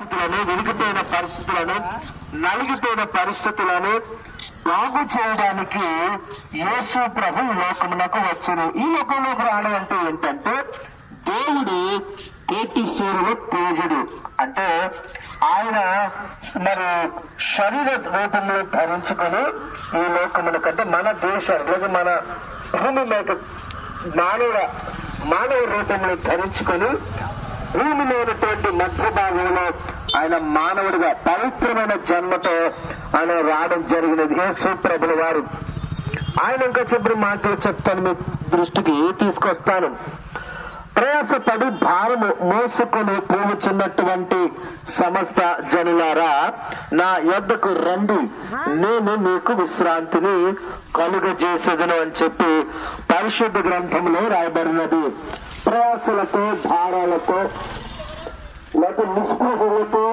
పరిస్థితులను విరిగిపోయిన పరిస్థితులను నలిగిపోయిన పరిస్థితులను బాగు చేయడానికి యేసు ప్రభు ఈ లోకమునకు వచ్చును ఈ లోకంలోకి రావడం అంటే ఏంటంటే దేవుడు సూర్యుడు తేజుడు అంటే ఆయన మరి శరీర రూపంలో ధరించుకొని ఈ లోకమునకంటే మన దేశానికి లేదా మన భూమి మీద మానవ మానవ రూపంలో ధరించుకొని భూమి లేనటువంటి మధ్య భాగంలో ఆయన మానవుడిగా పవిత్రమైన జన్మతో ఆయన రావడం జరిగినది. యేసు ప్రభుల వారు. ఆయన ఇంకా చెప్పిన మాటలు చెప్తాను మీ దృష్టికి తీసుకొస్తాను? ప్రయాసపడి భారము మోసుకొని పోవుచున్నటువంటి సమస్త జనులారా నా యొద్దకు రండి. నేను మీకు విశ్రాంతిని కలుగజేసేదను అని చెప్పి పరిశుద్ధ గ్రంథంలో రాయబడినది. ప్రయాసలతో భారాలతో లేకపోతే నిస్పృహలతో